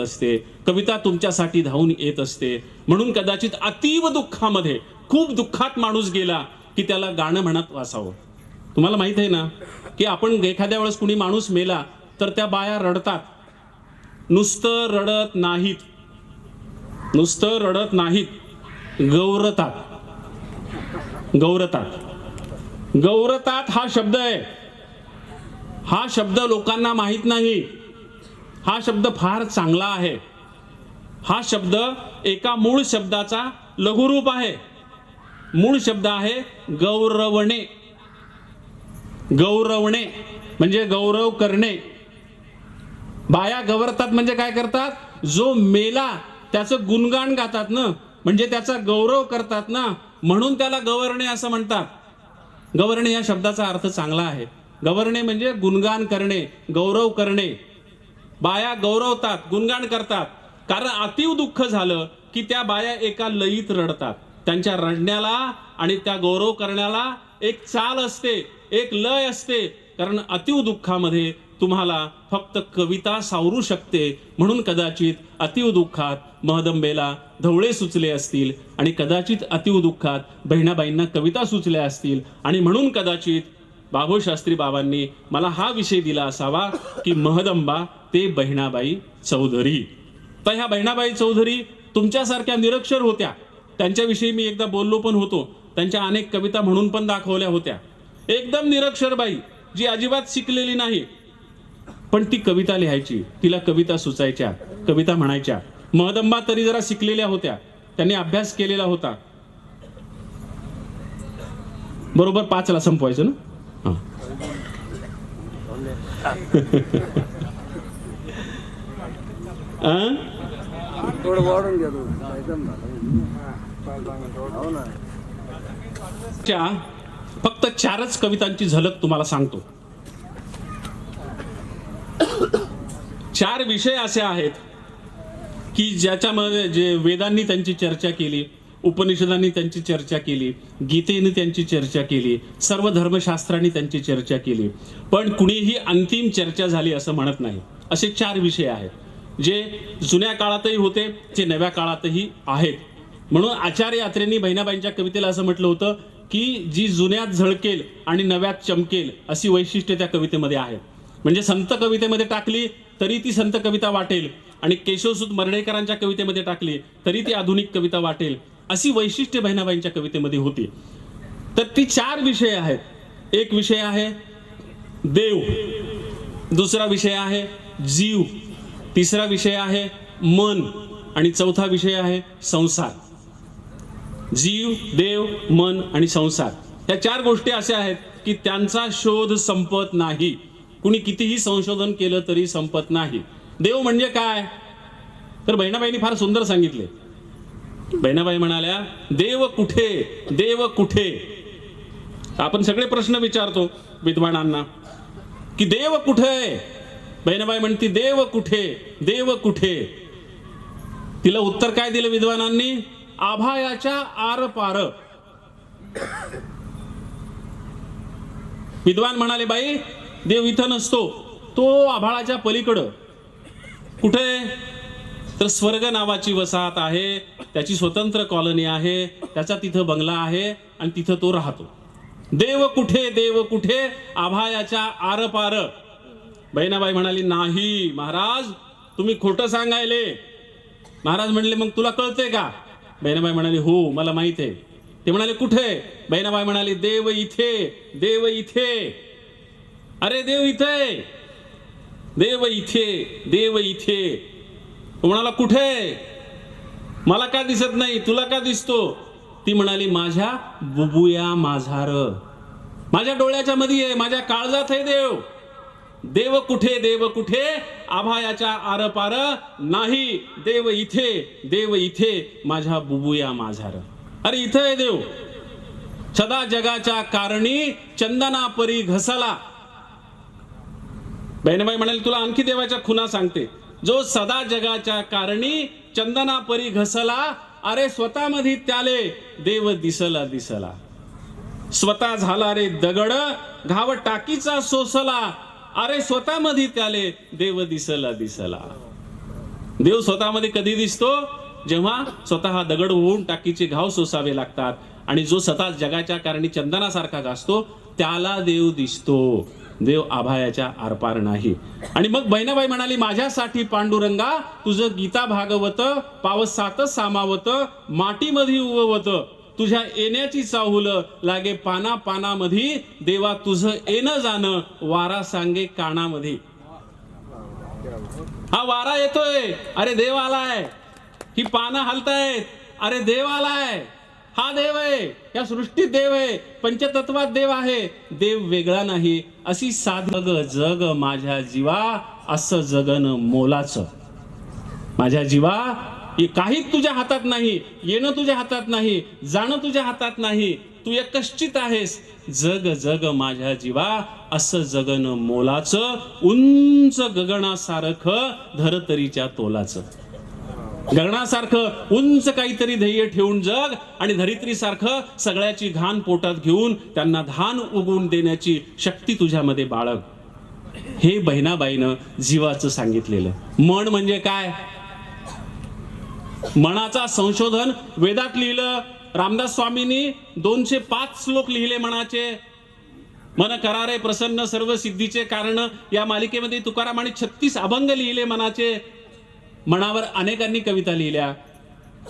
असते. कविता तुमच्यासाठी धावून येत असते. म्हणून कदाचित अतीव दुःखामध्ये खूप दुःखात माणूस गेला की त्याला गाणं म्हणत वाचावं तुम्हाला माहीत आहे ना की आपण एखाद्या वेळेस कुणी माणूस मेला तर त्या बाया रडतात. नुसतं रडत नाहीत. नुसतं रडत नाहीत. गौरतात. गौरतात. गौरतात हा शब्द आहे. हा शब्द लोकांना माहीत नाही. हा शब्द फार चांगला आहे. हा शब्द एका मूळ शब्दाचा लघुरूप आहे. मूळ शब्द आहे गौरवणे. गौरवणे म्हणजे गौरव करणे. बाया गवरतात म्हणजे काय करतात? जो मेला त्याचं गुणगान गातात ना म्हणजे त्याचा गौरव करतात ना म्हणून त्याला गवरणे असं म्हणतात. गवरणे या शब्दाचा अर्थ चांगला आहे. गवरणे म्हणजे गुणगान करणे गौरव करणे. बाया गौरवतात गुणगान करतात. कारण अतीव दुःख झालं की त्या बाया एका लयीत रडतात. त्यांच्या रडण्याला आणि त्या गौरव करण्याला एक चाल असते एक लय असते. कारण अतीव दुःखामध्ये तुम्हाला फक्त कविता सावरू शकते. म्हणून कदाचित अतीव दुःखात महदंबेला धवळे सुचले असतील आणि कदाचित अतीव दुःखात बहिणाबाईंना कविता सुचल्या असतील. आणि म्हणून कदाचित बाबू शास्त्री बाबांनी मला हा विषय दिला असावा की महदंबा ते बहिणाबाई चौधरी. तर ह्या बहिणाबाई चौधरी तुमच्यासारख्या निरक्षर होत्या. त्यांच्याविषयी मी एकदा बोललो पण होतो. त्यांच्या अनेक कविता म्हणून पण दाखवल्या होत्या. एकदम निरक्षर बाई जी अजिबात शिकलेली नाही. पण ती कविता लिहायची तिला कविता सुचायच्या कविता म्हणायच्या. महदंबा तरी जरा शिकलेल्या होत्या. त्यांनी अभ्यास केलेला होता. बरोबर पाचला संपवायचं ना? थोडं वाढून घ्या तू एकदम हो ना च्या फक्त चारच कवितांची झलक तुम्हाला सांगतो. चार विषय असे आहेत की ज्याच्यामध्ये जे वेदांनी त्यांची चर्चा केली. उपनिषदांनी त्यांची चर्चा केली गीतेने त्यांची चर्चा केली सर्व धर्मशास्त्रांनी त्यांची चर्चा केली. पण कुणीही अंतिम चर्चा झाली असं म्हणत नाही. असे चार विषय आहेत जे जुन्या काळातही होते जे नव्या काळातही आहेत. म्हणून आचार्य यात्रेंनी बहिणाबाईंच्या कवितेला असं म्हटलं होतं की जी जुन्यात झळकेल आणि नव्यात चमकेल अशी वैशिष्ट्य त्या कवितेमध्ये आहेत म्हणजे संत कवितेमध्ये टाकली तरी ती संत कविता वाटेल. आणि केशवसूत मर्डेकरांच्या कवितेमध्ये टाकली तरी ती आधुनिक कविता वाटेल. अशी वैशिष्ट्ये बहिणाबाईंच्या कवितेमध्ये होती. तर ती चार विषय आहेत. एक विषय आहे देव. दुसरा विषय आहे जीव. तिसरा विषय आहे मन. आणि चौथा विषय आहे संसार. जीव देव मन आणि संसार. या चार गोष्टी अशा आहेत की त्यांचा शोध संपत नाही. कुणी कितीही संशोधन केलं तरी संपत नाही. देव म्हणजे काय? तर बहिणाबाईंनी फार सुंदर सांगितले. बहिणाबाई म्हणाल्या देव कुठे? देव कुठे? आपण सगळे प्रश्न विचारतो विद्वानांना की देव कुठे बहिणाबाई म्हणती देव कुठे? देव कुठे? तिला उत्तर काय दिलं विद्वानांनी? आभायाच्या आर पार विद्वान म्हणाले बाई देव इथं नसतो तो आभाळाच्या पलीकडं. कुठे? तर स्वर्ग नावाची वसाहत आहे त्याची स्वतंत्र कॉलनी आहे त्याचा तिथं बंगला आहे आणि तिथं तो राहतो. देव कुठे देव कुठे? आभायाच्या आरपार. बहिणाबाई म्हणाली नाही महाराज तुम्ही खोटं सांगायले. महाराज म्हणले मग तुला कळते का? बहिणाबाई म्हणाली हो मला माहीत आहे. ते म्हणाले कुठे? बहिणाबाई म्हणाली देव इथे देव इथे. अरे देव इथे. देव इथे देव इथे. तो म्हणाला कुठे? मला का दिसत नाही? तुला का दिसतो? ती म्हणाली माझ्या बुबुया माझार. माझ्या डोळ्याच्या मध्ये आहे माझ्या काळजात आहे देव. देव कुठे देव कुठे? आभायाच्या आरपार नाही. देव इथे देव इथे माझ्या बुबुया माझार. अरे इथं आहे देव. सदा जगाच्या कारणी चंदना परी घसला. बहिणबाई म्हणाली तुला आणखी देवाच्या खुना सांगते. जो सदा जगाच्या कारणी चंदना परी घसला अरे स्वतःमध्ये त्याले देव दिसला दिसला. स्वतः झाला रे दगड घाव टाकीचा सोसला अरे स्वतःमध्ये त्याले देव दिसला दिसला. देव स्वतःमध्ये कधी दिसतो? जेव्हा स्वतः दगड होऊन टाकीचे घाव सोसावे लागतात आणि जो स्वतः जगाच्या कारणी चंदनासारखा घासतो त्याला देव दिसतो. देव आभायाच्या आरपार नाही. आणि मग बहिणाबाई म्हणाली माझ्यासाठी पांडुरंगा तुझं गीता भागवत पावसात सामावत माटीमध्ये उगवत. तुझ्या येण्याची चाहूल लागे पाना पानामध्ये देवा तुझं येणं जाणं वारा सांगे कानामध्ये हा वारा येतोय. अरे देव आलाय. ही पानं हलतायत. अरे देव आलाय. हा देव आहे या सृष्टीत देव आहे पंचतत्वात देव आहे. देव वेगळा नाही अशी साधग जग माझ्या जीवा असं जगन मोलाचं. माझ्या जीवा हे काहीच तुझ्या हातात नाही येणं तुझ्या हातात नाही जाणं तुझ्या हातात नाही तू एक कश्चित आहेस. जग जग माझ्या जीवा असं जगन मोलाचं उंच गगनासारखं धरतरीच्या तोलाचं. गगनासारखं उंच काहीतरी ध्येय ठेवून जग आणि धरित्रीसारखं सगळ्याची घाण पोटात घेऊन त्यांना धान उगवून देण्याची शक्ती तुझ्यामध्ये बाळग. हे बहिणाबाईनं जीवाचं सांगितलेलं. मन म्हणजे काय? मनाचा संशोधन. वेदात लिहिलं रामदास स्वामींनी दोनशे पाच श्लोक लिहिले मनाचे. मन करारे प्रसन्न सर्व सिद्धीचे कारण. या मालिकेमध्ये तुकाराम आणि छत्तीस अभंग लिहिले मनाचे. मनावर अनेकांनी कविता लिहिल्या.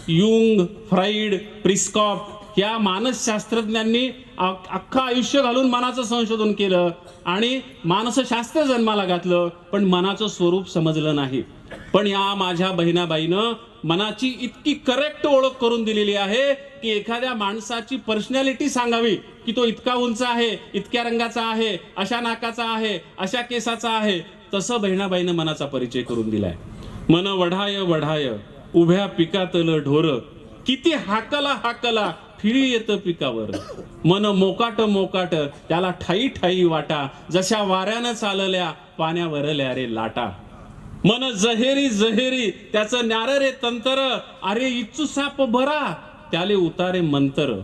युंग फ्राईड प्रिस्कॉप या मानसशास्त्रज्ञांनी अख्खं आयुष्य घालून मनाचं संशोधन केलं आणि मानसशास्त्र जन्माला घातलं पण मनाचं स्वरूप समजलं नाही. पण या माझ्या बहिणाबाईनं मनाची इतकी करेक्ट ओळख करून दिलेली आहे की एखाद्या माणसाची पर्सनॅलिटी सांगावी की तो इतका उंच आहे इतक्या रंगाचा आहे अशा नाकाचा आहे अशा केसाचा आहे. तसं बहिणाबाईनं मनाचा परिचय करून दिलाय. मन वढाय वढाय उभ्या पिकातल ढोर. किती हाकला हाकला फिरी येत पिकावर. मन मोकाट मोकाट त्याला ठाई ठाई वाटा. जशा वाऱ्यानं चालल्या पाण्यावरल्या रे लाटा. मन जहेरी जहेरी त्याचं न्यार रे तंतर. अरे इच्चू साप भरा त्याले उतारे मंतर.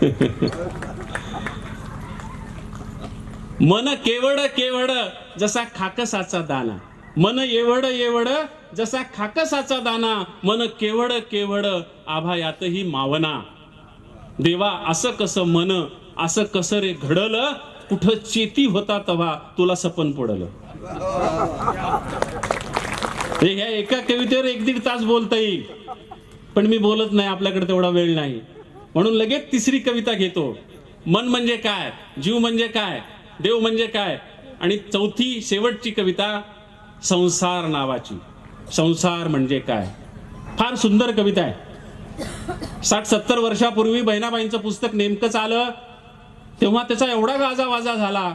मन केवड केवड जसा खाकसाचा दाना. मन एवढ एवढ जसा खाकसाचा दाना मन केवड केवड आभा यातही मावना. देवा असं कसं मन असं कसं रे घडलं कुठं चेती होता तव्हा तुला सपन पडलं. हे ह्या एका कवितेवर एक दीड तास बोलता येईल पण मी बोलत नाही आपल्याकडे तेवढा वेळ नाही. म्हणून लगेच तिसरी कविता घेतो. मन म्हणजे काय? जीव म्हणजे काय? देव म्हणजे काय? आणि चौथी शेवटची कविता संसार नावाची. संसार म्हणजे काय? फार सुंदर कविता आहे. साठ सत्तर वर्षापूर्वी बहिणाबाईंचं पुस्तक नेमकंच आलं तेव्हा त्याचा एवढा गाजा वाजा झाला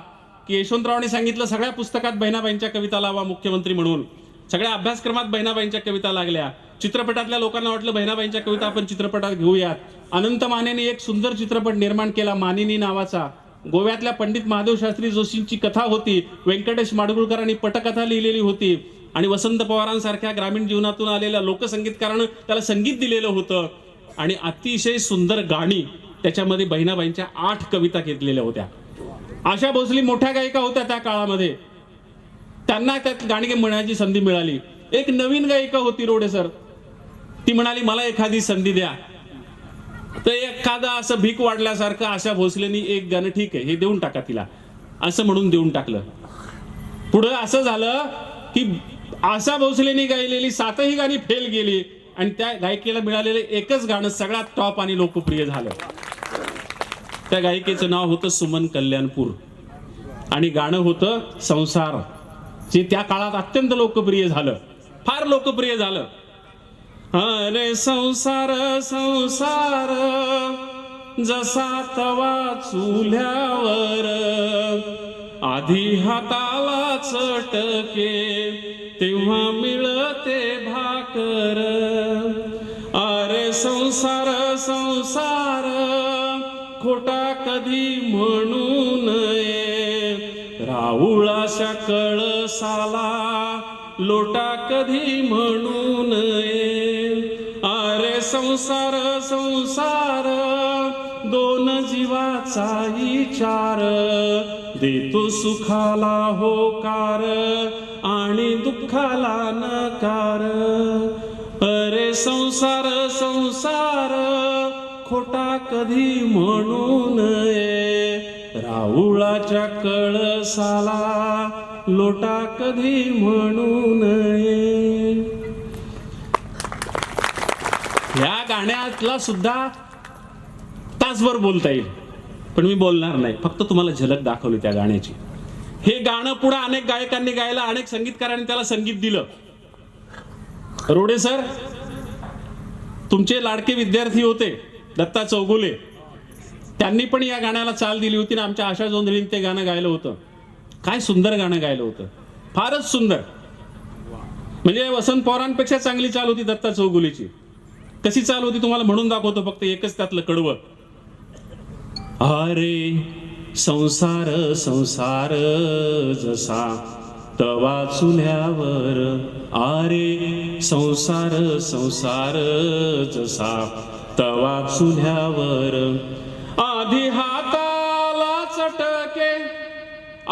की यशवंतरावने सांगितलं सगळ्या पुस्तकात बहिणाबाईंच्या कविता लावा मुख्यमंत्री म्हणून. सगळ्या अभ्यासक्रमात बहिणाबाईंच्या कविता लागल्या. चित्रपटातल्या लोकांना वाटलं बहिणाबाईंच्या कविता आपण चित्रपटात घेऊयात. अनंत मानेने एक सुंदर चित्रपट निर्माण केला मानिनी नावाचा. गोव्यातल्या पंडित महादेव शास्त्री जोशींची कथा होती. व्यंकटेश माडगुळकरांनी पटकथा लिहिलेली होती. आणि वसंत पवारांसारख्या ग्रामीण जीवनातून आलेल्या लोकसंगीतकारानं त्याला संगीत दिलेलं होतं. आणि अतिशय सुंदर गाणी त्याच्यामध्ये बहिणाबाईंच्या आठ कविता घेतलेल्या होत्या. आशा भोसले मोठ्या गायिका होत्या त्या काळामध्ये. त्यांना त्यात गाणी म्हणण्याची संधी मिळाली. एक नवीन गायिका होती रोडे सर ती म्हणाली मला एखादी संधी द्या. तर एखादा असं भीक वाढल्यासारखं आशा भोसलेनी एक गाणं ठीक आहे हे देऊन टाका तिला. असं म्हणून देऊन टाकलं. पुढं असं झालं की आशा भोसलेनी गायलेली सातही गाणी फेल गेली आणि त्या गायिकेला मिळालेलं एकच गाणं सगळ्यात टॉप आणि लोकप्रिय झालं. त्या गायिकेचं नाव होतं सुमन कल्याणपूर. आणि गाणं होतं संसार जे त्या काळात अत्यंत लोकप्रिय झालं. फार लोकप्रिय झालं. अरे संसार संसार जसा तवा चुल्यावर आधी हाताला चटके तेव्हा मिळते भाकर. अरे संसार संसार खोटा कधी म्हणू नये. राहुळाशा कळसाला लोटा कधी म्हणू नये. संसार संसार दोन जीवाचा विचार. देतो सुखाला होकार आणि दुःखाला नकार. अरे संसार संसार खोटा कधी म्हणू नये. राहुळाच्या कळसाला लोटा कधी म्हणू गाण्यातला सुद्धा तासभर बोलता येईल. पण मी बोलणार नाही. फक्त तुम्हाला झलक दाखवली त्या गाण्याची. हे गाणं पुढे अनेक गायकांनी गायला अनेक संगीतकारांनी त्याला संगीत दिलं. रोडे सर तुमचे लाडके विद्यार्थी होते दत्ता चौगुले. त्यांनी पण या गाण्याला चाल दिली होती ना आमच्या आशा जोंधळीने ते गाणं गायलं होतं. काय सुंदर गाणं गायलं होतं. फारच सुंदर. म्हणजे वसंत पवारांपेक्षा चांगली चाल होती दत्ता चौगुलीची. कशी चाल होती तुम्हाला म्हणून दाखवतो फक्त एकच त्यातलं कडवं. अरे संसार संसार जसा तवा चुल्यावर अरे संसार संसार जसा तवा चुल्यावर आधी हाताला चटके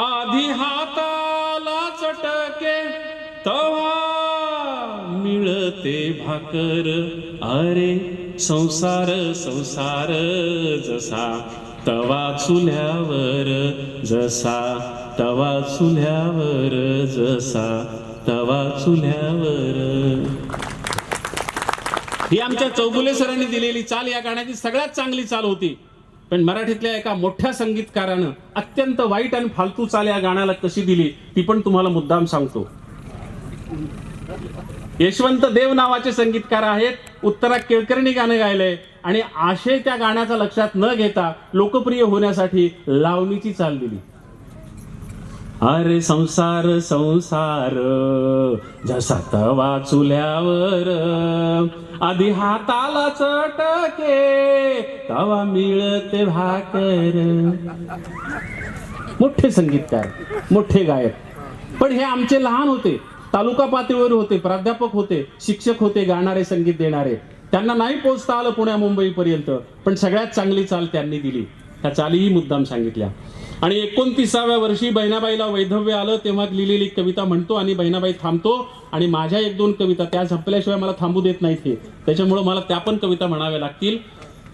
आधी हाताला चटके तवा ते भाकर अरे संसार संसार जसा तवा चुल्यावर जसा तवा चुल्यावर जसा तवा चुल्यावर. ही आमच्या चौगुले सरांनी दिलेली चाल या गाण्याची सगळ्यात चांगली चाल होती. पण मराठीतल्या एका मोठ्या संगीतकारानं अत्यंत वाईट आणि फालतू चाल या गाण्याला कशी दिली ती पण तुम्हाला मुद्दाम सांगतो. यशवंत देव नावाचे संगीतकार आहेत. उत्तरा केळकरणी गाणं गायलंय. आणि आशय त्या गाण्याचा लक्षात न घेता लोकप्रिय होण्यासाठी लावणीची चाल दिली. अरे संसार संसार जसा तवा चुल्यावर आधी हाताला चटके तवा मिळते भाकर. मोठे संगीतकार मोठे गायक. पण हे आमचे लहान होते. तालुका पातळीवर होते प्राध्यापक होते शिक्षक होते गाणारे संगीत देणारे. त्यांना नाही पोचता आलं पुण्या मुंबईपर्यंत पण सगळ्यात चांगली चाल त्यांनी दिली. त्या चालीही मुद्दाम सांगितल्या. आणि एकोणतीसाव्या वर्षी बहिणाबाईला वैधव्य आलं तेव्हा लिहिलेली कविता म्हणतो आणि बहिणाबाई थांबतो आणि माझ्या एक दोन कविता त्या झपल्याशिवाय मला थांबू देत नाहीत हे. त्याच्यामुळं मला त्या पण कविता म्हणाव्या लागतील.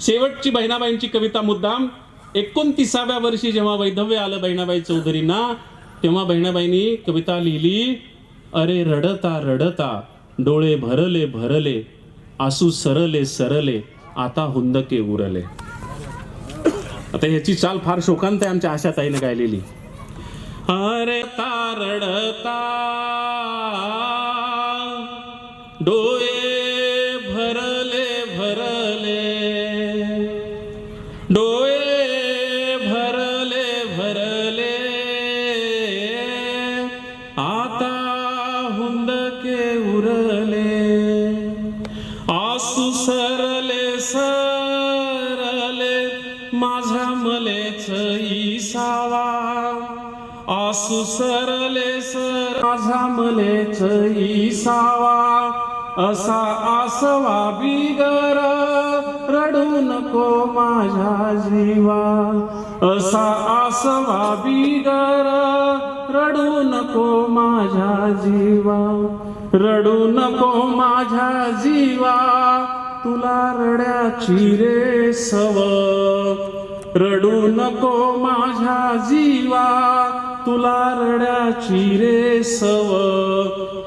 शेवटची बहिणाबाईंची कविता मुद्दाम. एकोणतीसाव्या वर्षी जेव्हा वैधव्य आलं बहिणाबाई चौधरींना तेव्हा बहिणाबाईंनी कविता लिहिली अरे रडता रडता डोळे भरले भरले आसू सरले सरले आता हुंदके उरले. आता ह्याची चाल फार शोकांत आहे आमच्या आशा ताईने गायलेली. अरे ता रडता डोळे सरले सर माझा मलेच इसावा असा आसवा बिगर रडू नको माझ्या जीवा. असा आसवा बिगर रडू नको माझ्या जीवा. रडू नको माझ्या जीवा तुला रड्याची रे सव. रडू नको माझ्या जीवा तुला रड्याची रे सव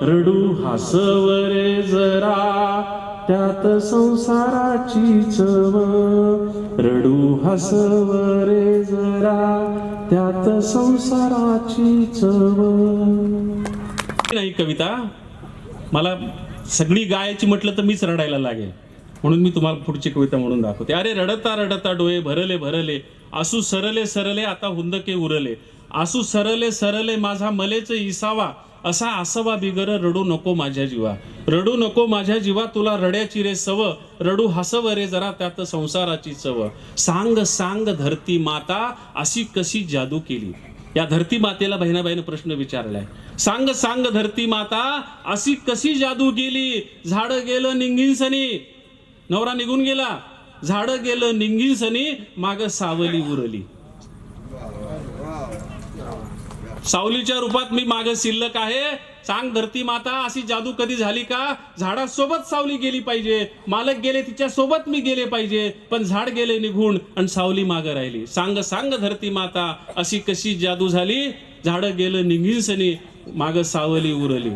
रडू हसव रे जरा त्यात संसाराची चव. रडू हसव रे जरा त्यात संसाराची चव. नाही कविता मला सगळी गायची म्हटलं तर मीच रडायला लागेल. म्हणून मी तुम्हाला पुढची कविता म्हणून दाखवते. अरे रडता रडता डोळे भरले भरले आसू सरले सरले आता हुंदके उरले. आसू सरले सरले माझा मलेच इसावा असा आसवा बिगर रडू नको माझ्या जीवा. रडू नको माझ्या जीवा तुला रड्याची रे सव रडू हसव रे जरा त्यात संसाराची चव. सांग सांग धरती माता अशी कशी जादू केली? या धरती मातेला बहिणाबाईनं प्रश्न विचारलाय. सांग सांग धरती माता अशी कशी जादू केली? झाड गेलं निंगिनसनी नवरा निघून गेला. झाडं गेलं निंगिनसनी माग सावली उरली. सावलीच्या रूपात मी माग शिल्लक आहे. सांग धरती माता अशी जादू कधी झाली का? झाडासोबत सावली गेली पाहिजे. मालक गेले तिच्या सोबत मी गेले पाहिजे. पण झाड गेले निघून आणि सावली मागं राहिली. सांग सांग धरती माता अशी कशी जादू झाली? झाडं गेलं निघिनसनी माग सावली उरली.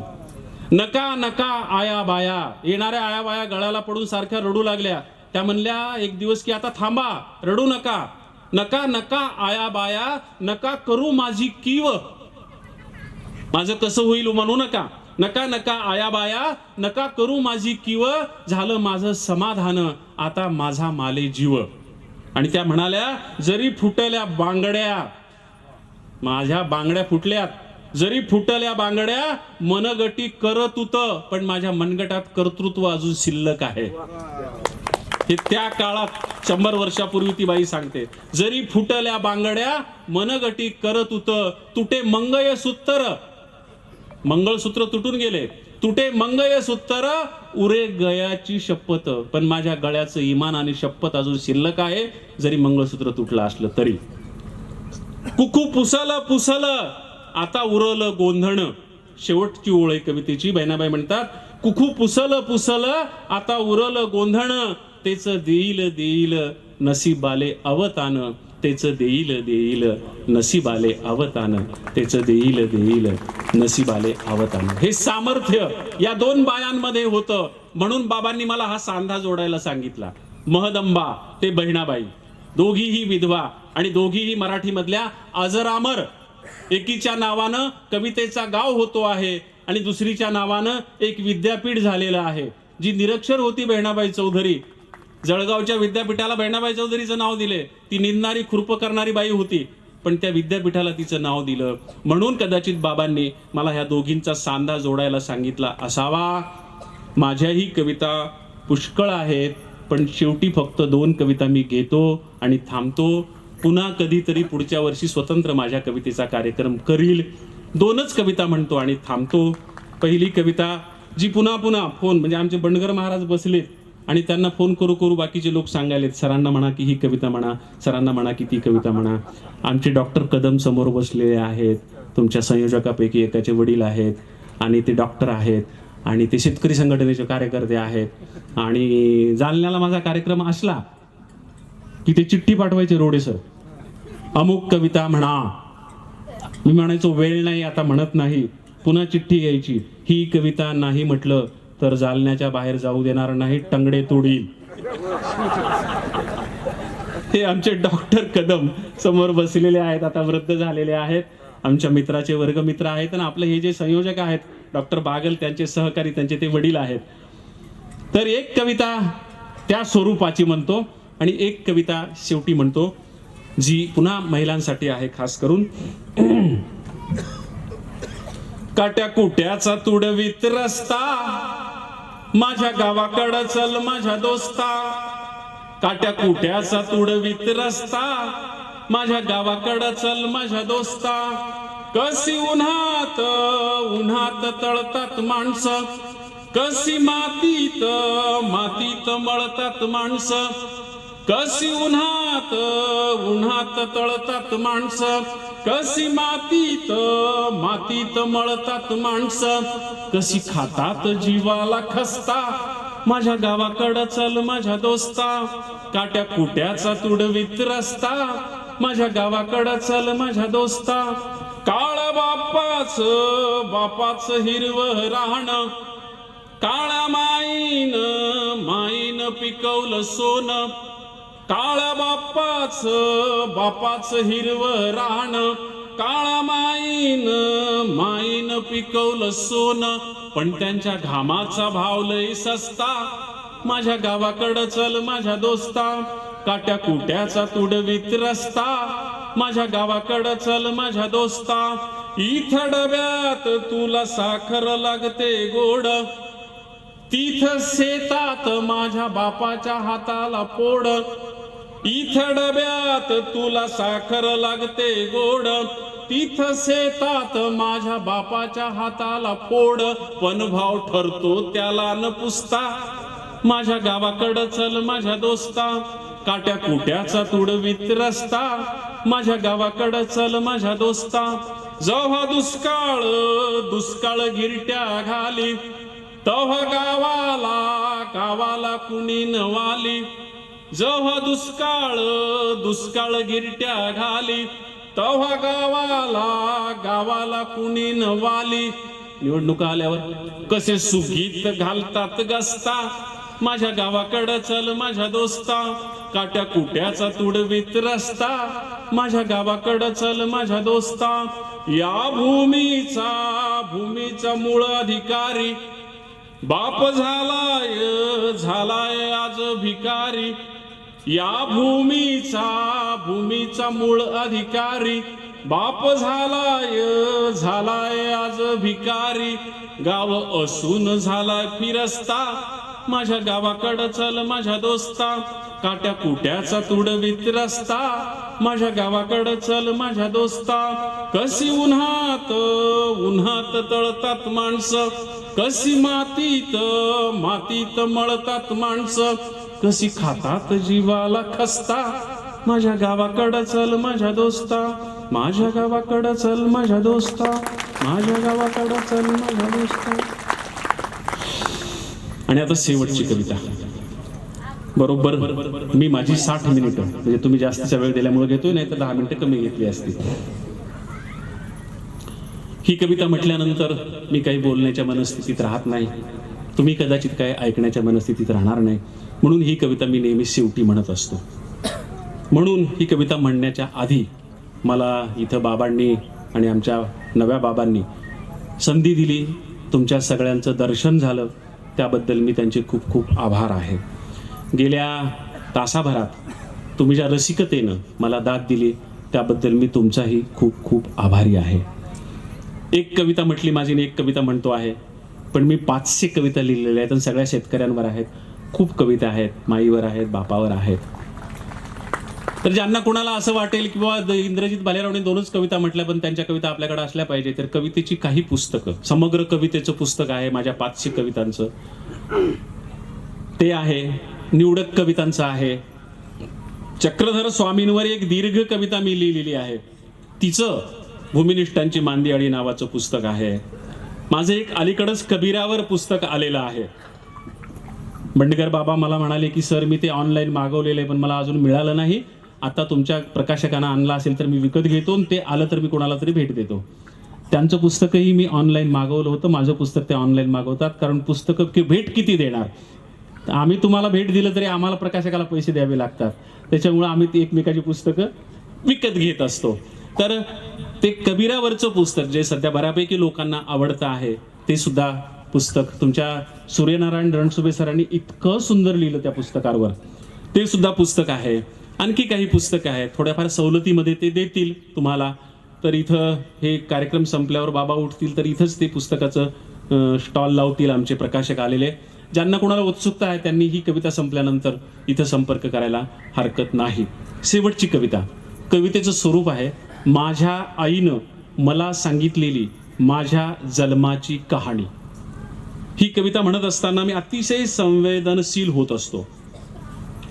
नका नका आया बाया. येणाऱ्या आया बाया गळाला पडून सारख्या रडू लागल्या. त्या म्हणल्या एक दिवस की आता थांबा रडू नका. नका नका आया बाया. नका करू माझी कीव. माझं कसं होईल हो म्हणू नका. नका नका आया बाया नका करू माझी किव. झालं माझं समाधान. आता माझा माले जीव. आणि त्या म्हणाल्या जरी फुटल्या बांगड्या माझ्या बांगड्या फुटल्यात. जरी फुटल्या बांगड्या मनगटी करत उत पण माझ्या मनगटात कर्तृत्व अजून शिल्लक आहे. हे त्या काळात शंभर वर्षापूर्वी ती बाई सांगते. जरी फुटल्या बांगड्या मनगटी करत उत तुटे मंगय सुत्तर मंगळसूत्र तुटून गेले. तुटे मंगय सूत्र उरे गयाची शपथ. पण माझ्या गळ्याचं इमान आणि शपथ अजून शिल्लक आहे. जरी मंगळसूत्र तुटलं असलं तरी. कुकू पुसलं पुसलं आता उरलं गोंधण. शेवटची ओळ आहे कवितेची. बहिणाबाई म्हणतात कुकू पुसलं पुसलं आता उरलं गोंधण. तेच देईल देईल. नसीबाले अवतान. त्याचं देईल देईल नसीबाले अवतान. त्याचं देईल देईल नसीबाले अवतान. हे सामर्थ्य या दोन बायांमध्ये होतं. म्हणून बाबांनी मला हा सांधा जोडायला सांगितला. महदंबा ते बहिणाबाई. दोघीही विधवा आणि दोघीही मराठीमधल्या अजरामर एकीच्या नावानं कवितेचा गाव होतो आहे आणि दुसरीच्या नावानं एक विद्यापीठ झालेलं आहे. जी निरक्षर होती बहिणाबाई चौधरी. जळगावच्या विद्यापीठाला बहिणाबाई चौधरीचं नाव दिले. ती निंदणारी खुरप करणारी बाई होती पण त्या विद्यापीठाला तिचं नाव दिलं. म्हणून कदाचित बाबांनी मला ह्या दोघींचा सांधा जोडायला सांगितला असावा. माझ्याही कविता पुष्कळ आहेत पण शेवटी फक्त दोन कविता मी घेतो आणि थांबतो. पुन्हा कधीतरी पुढच्या वर्षी स्वतंत्र माझ्या कवितेचा कार्यक्रम करील. दोनच कविता म्हणतो आणि थांबतो. पहिली कविता जी पुन्हा पुन्हा फोन म्हणजे आमचे बंडगर महाराज बसलेत आणि त्यांना फोन करू करू बाकीचे लोक सांगायलेत सरांना म्हणा की ही कविता म्हणा सरांना म्हणा की ती कविता म्हणा. आमचे डॉक्टर कदम समोर बसलेले आहेत तुमच्या संयोजकापैकी एकाचे वडील आहेत आणि ते डॉक्टर आहेत आणि ते शेतकरी संघटनेचे कार्यकर्ते आहेत. आणि जालन्याला माझा कार्यक्रम असला की ते चिठ्ठी पाठवायचे रोडे सर. अमुक कविता म्हणा. मी म्हणायचो वेळ नाही आता म्हणत नाही. पुन्हा चिठ्ठी यायची. ही कविता नाही म्हटलं तर जालन्याच्या बाहेर जाऊ देणार नाही टंगडे तोडील. हे आमचे डॉक्टर कदम समोर बसलेले आहेत आता वृद्ध झालेले आहेत. आमच्या मित्राचे वर्गमित्र आहेत आणि आपले हे जे संयोजक आहेत डॉक्टर बागल त्यांचे सहकारी त्यांचे ते वडील आहेत. तर एक कविता त्या स्वरूपाची म्हणतो आणि एक कविता शेवटी म्हणतो जी पुन्हा महिलांसाठी आहे खास करून. काट्या कुट्याचा तुडवीत रस्ता माझ्या गावाकडं चल माझ्या दोस्ता. काट्या कुट्याचा तुडवीत रस्ता. माझ्या गावाकडं चल माझ्या दोस्ता. कशी उन्हात उन्हात तळतात माणसं. कशी मातीत मातीत मळतात माणसं. कशी उन्हात उन्हात तळतात माणसं. कशी मातीत मातीत मळतात माणसं. कशी खातात जीवाला खसता. माझ्या गावाकडं चल माझ्या दोस्ता. काट्या कुट्याचा तुडवीत रस्ता. माझ्या गावाकडं चल माझ्या दोस्ता. काळ बापाच बापाच हिरवं राहणं. काळा माईन माईन पिकवलं सोनं. काळा बापाच बापाच हिरव रान काळा माईन माईन पिकवलं सोनं पण त्यांच्या घामाचा भाव लय सस्ता. माझ्या गावाकडं चल माझ्या दोस्ता काट्या कुट्याचा तुडवीत रस्ता. माझ्या गावाकडं चल माझ्या दोस्ता इथ डब्यात तुला साखर लागते गोड. तिथ शेतात माझ्या बापाच्या हाताला पोड इथ डब्यात तुला साखर लागते गोड. तिथ शेतात माझ्या बापाच्या हाताला फोड. पण भाव ठरतो त्याला न पुसता. माझ्या गावाकडं चल माझ्या दोस्ता. काट्या कुट्याचा तुडवीत रस्ता. माझ्या गावाकडं चल माझ्या दोस्ता. जेव्हा दुष्काळ दुष्काळ गिरट्या घाली तेव्हा गावाला गावाला कुणी नवाली. जेव्हा दुष्काळ दुष्काळ गिरट्या घाली तेव्हा गावाला गावाला कुणी नवाली. निवडणुका आल्यावर कसे सुगीत घालतात गस्ता. माझ्या गावाकडं चल माझ्या दोस्ता काट्या कुट्याचा तुडवीत रस्ता. माझ्या गावाकडं चल माझ्या दोस्ता या भूमीचा भूमीचा मूळ अधिकारी. बाप झालाय झालाय आज भिकारी. या भूमीचा भूमीचा मूळ अधिकारी. बाप झालाय झालाय आज भिकारी. गाव असून झालाय फिरस्ता. माझ्या गावाकडं चल माझ्या दोस्ता. काट्या कुट्याचा तुडवीत रस्ता. माझ्या गावाकडं चल माझ्या दोस्ता. कशी उन्हात उन्हात तळतात माणसं. कशी मातीत मातीत मळतात माणसं. कशी खातात जीवाला खसता. माझ्या गावाकडं चल माझ्या दोस्ता. माझ्या गावाकडं चल माझ्या दोस्ता. माझ्या गावाकडं चल माझ्या दोस्ता. आणि आता शेवटची कविता. बरोबर मी माझी साठ मिनिटं म्हणजे तुम्ही जास्तीचा वेळ दिल्यामुळे घेतोय नाही तर दहा मिनिटं कमी घेतली असती. ही कविता म्हटल्यानंतर मी काही बोलण्याच्या मनस्थितीत राहत नाही. तुम्ही कदाचित काय ऐकण्याच्या मनस्थितीत राहणार नाही. म्हणून ही कविता मी नेहमी शेवटी म्हणत असतो. म्हणून ही कविता म्हणण्याच्या आधी मला इथं बाबांनी आणि आमच्या नव्या बाबांनी संधी दिली. तुमच्या सगळ्यांचं दर्शन झालं. त्याबद्दल मी त्यांचे खूप खूप आभार आहे. गेल्या तासाभरात तुम्ही ज्या रसिकतेनं मला दाद दिली त्याबद्दल मी तुमचाही खूप खूप आभारी आहे. एक कविता म्हटली माझी एक कविता म्हणतो आहे पण मी पाचशे कविता लिहिलेल्या आहेत आणि सगळ्या शेतकऱ्यांवर आहेत. खूप कविता आहेत माईवर आहेत बापावर आहेत. तर ज्यांना कोणाला असं वाटेल किंवा द- इंद्रजित भालेरावने दोनच कविता म्हटल्या पण त्यांच्या कविता आपल्याकडे असल्या पाहिजे तर कवितेची काही पुस्तकं समग्र कवितेचं पुस्तक आहे माझ्या पाचशे कवितांचं. ते आहे निवडक कवितांचं आहे. चक्रधर स्वामींवर एक दीर्घ कविता मी लिहिलेली आहे. तिचं भूमिनिष्ठांची मांदियाळी नावाचं पुस्तक आहे. माझं एक अलीकडंच कबीरावर पुस्तक आलेलं आहे. बंडगर बाबा मला म्हणाले की सर मी ते ऑनलाईन मागवलेलं आहे पण मला अजून मिळालं नाही. आता तुमच्या प्रकाशकांना आणला असेल तर मी विकत घेतो आणि ते आलं तर मी कोणाला तरी भेट देतो. त्यांचं पुस्तकही मी ऑनलाईन मागवलं होतं. माझं पुस्तक ते ऑनलाईन मागवतात. कारण पुस्तकं की भेट किती देणार? तर आम्ही तुम्हाला भेट दिलं तरी आम्हाला प्रकाशकाला पैसे द्यावे लागतात. त्याच्यामुळं आम्ही ती एकमेकाची पुस्तकं विकत घेत असतो. तर ते कबीरावरचं पुस्तक जे सध्या बऱ्यापैकी लोकांना आवडतं आहे ते सुद्धा पुस्तक तुमच्या सूर्यनारायण रणसुभे सरांनी इतकं सुंदर लिहिलं त्या पुस्तकावर. ते सुद्धा पुस्तक आहे. आणखी काही पुस्तकं आहेत. थोड्याफार सवलतीमध्ये ते देतील तुम्हाला. तर इथं हे कार्यक्रम संपल्यावर बाबा उठतील तर इथंच ते पुस्तकाचं स्टॉल लावतील आमचे प्रकाशक आलेले. ज्यांना कोणाला उत्सुकता आहे त्यांनी ही कविता संपल्यानंतर इथं संपर्क करायला हरकत नाही. शेवटची कविता. कवितेचं स्वरूप आहे माझ्या आईनं मला सांगितलेली माझ्या जन्माची कहाणी. ही कविता म्हणत असताना मी अतिशय संवेदनशील होत असतो.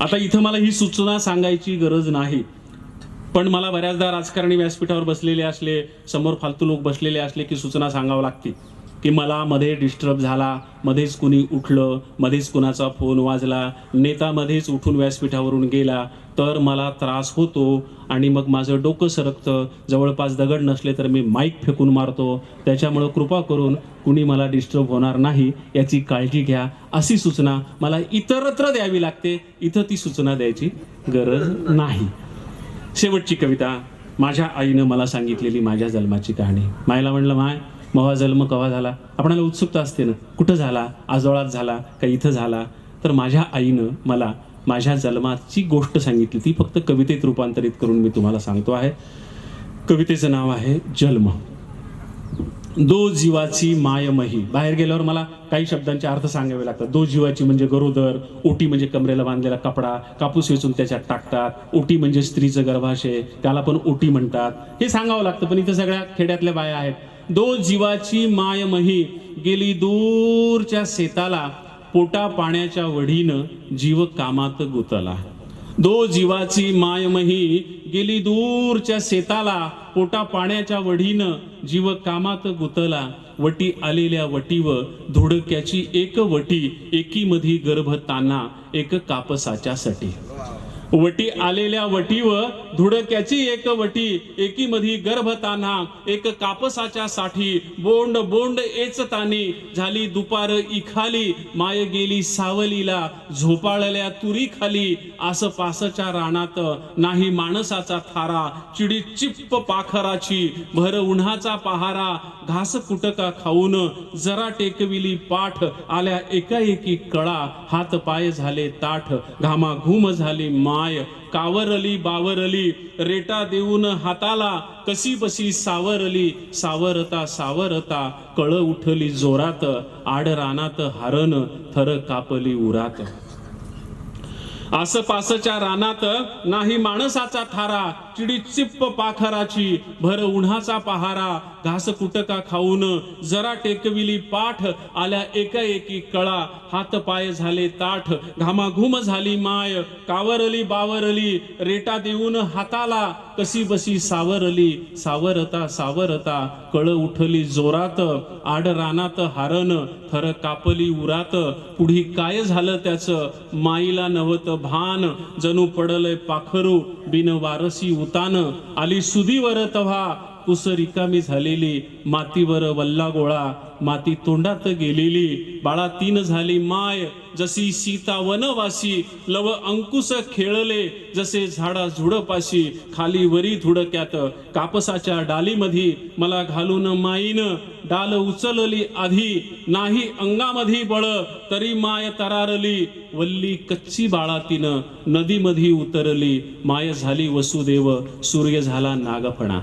आता इथं मला ही सूचना सांगायची गरज नाही. पण मला बऱ्याचदा राजकारणी व्यासपीठावर बसलेले असले समोर फालतू लोक बसलेले असले की सूचना सांगावं लागते. की मला मध्ये डिस्टर्ब झाला मध्येच कुणी उठलं मध्येच कुणाचा फोन वाजला नेता मध्येच उठून व्यासपीठावरून गेला तर मला त्रास होतो आणि मग माझं डोकं सरकतं. जवळपास दगड नसले तर मी माईक फेकून मारतो. त्याच्यामुळं कृपा करून कुणी मला डिस्टर्ब होणार नाही याची काळजी घ्या. अशी सूचना मला इतरत्र द्यावी लागते. इथं ती सूचना द्यायची गरज नाही. शेवटची कविता. माझ्या आईनं मला सांगितलेली माझ्या जन्माची कहाणी. मायला म्हणलं माय मवा जन्म कवा झाला? आपणाला उत्सुकता असते ना. कुठं झाला? आजोळात झाला का इथं झाला? तर माझ्या आईनं मला माझ्या जन्माची गोष्ट सांगितली. ती फक्त कवितेत रूपांतरित करून मी तुम्हाला सांगतो आहे. कवितेचं नाव आहे जन्म. दो जीवाची मायमही. बाहेर गेल्यावर मला काही शब्दांचे अर्थ सांगावे लागतात. दो जीवाची म्हणजे गरोदर ओटी म्हणजे कमरेला बांधलेला कपडा कापूस वेचून त्याच्यात टाकतात ओटी म्हणजे स्त्रीचं गर्भाशय त्याला पण ओटी म्हणतात. हे सांगावं लागतं पण इथं सगळ्या खेड्यातल्या बाया आहेत. दो जीवाची मायमही. गेली दूरच्या शेताला पोटा पाण्याच्या वढीनं जीव कामात गुतला. दो जीवाची मायमही गेली दूरच्या शेताला पोटा पाण्याच्या वढीनं जीव कामात गुतला. वटी आलेल्या वटीव धुडक्याची एक वटी एकीमधी गर्भ ताना एक कापसाच्यासाठी. वटी आलेल्या वटी व धुडक्याची एक वटी एकीमधी गर्भताना एक कापसाच्या साठी बोंड बोंड एचतानी झाली दुपार इखाली माय गेली सावलीला झोपाळल्या तुरी खाली आसपासच्या रानात नाही माणसाचा थारा चिडी चिप्प पाखराची भर उन्हाचा पहारा घास कुटका खाऊन जरा टेकविली पाठ आल्या एकाएकी कळा हात पाय झाले ताठ घामाघूम झाली मा माय कावरली बावरली रेटा देऊन हाताला कशी बशी सावरली सावरता सावरता कळ उठली जोरात आड रानात हरण थर कापली उरात. आसपासच्या रानात नाही माणसाचा थारा चिडी चिप्प पाखराची भर उन्हाचा पहारा घास कुटका खाऊन जरा टेकविली पाठ आल्या एकाएकी कळा हात पाय झाले ताठ घामाघूम झाली माय कावरली बावरली रेटा देऊन हाताला कसी बसी सावरली सावरता सावरता कळ उठली जोरात आड रानात हारण थर कापली उरात पुढी काय झालं त्याचं माईला नवत भान जणू पडलंय पाखरू बिन वारसी उतान आली सुदीवर तव्हा कुस रिकामी झालेली मातीवर वल्ला गोळा माती तोंडात गेलेली बाळा तीन झाली माय जशी सीता वनवासी लव अंकुश खेळले जसे झाडा झुडपाशी खाली वरी धुडक्यात कापसाच्या डालीमधी मला घालून माईन डाल उचलली आधी नाही अंगामधी बळ तरी माय तरारली वल्ली कच्ची बाळा तिनं नदीमधी उतरली माय झाली वसुदेव सूर्य झाला नागफणा.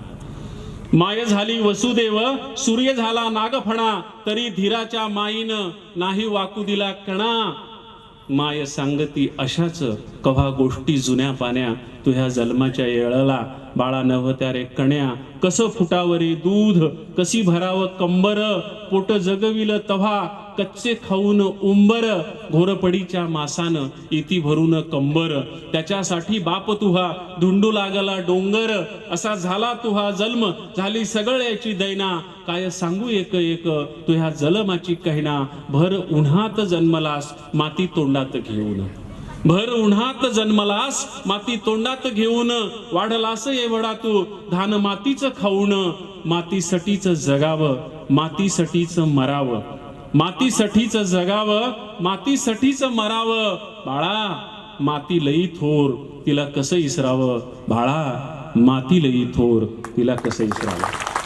माय झाली वसुदेव सूर्य झाला नागफणा तरी धीराच्या माईन नाही वाकू दिला कणा. माय सांगती अशाच कव्हा गोष्टी जुन्या पाण्या तुझ्या जन्माच्या येळला बाळा नव्हत्या रे कण्या. कसं फुटावरी दूध कशी भरावं कंबर पोट जगविल तव्हा कच्चे खाऊन उंबर घोरपडीच्या मासानं इती भरून कंबर. त्याच्यासाठी बाप तुहा धुंडू लागला डोंगर. असा झाला तुहा जन्म झाली सगळ्याची दैना. काय सांगू एक एक तुह्या जलमाची कहना. भर उन्हात जन्मलास माती तोंडात घेऊन. भर उन्हात जन्मलास माती तोंडात घेऊन. वाढलास एवढा तू धान मातीचं खाऊन. मातीसाठीच जगावं मातीसाठीच मरावं. मातीसाठीच जगावं मातीसाठीच मरावं. बाळा माती लई थोर तिला कसं इसरावं? बाळा माती लई थोर तिला कसं इसरावं?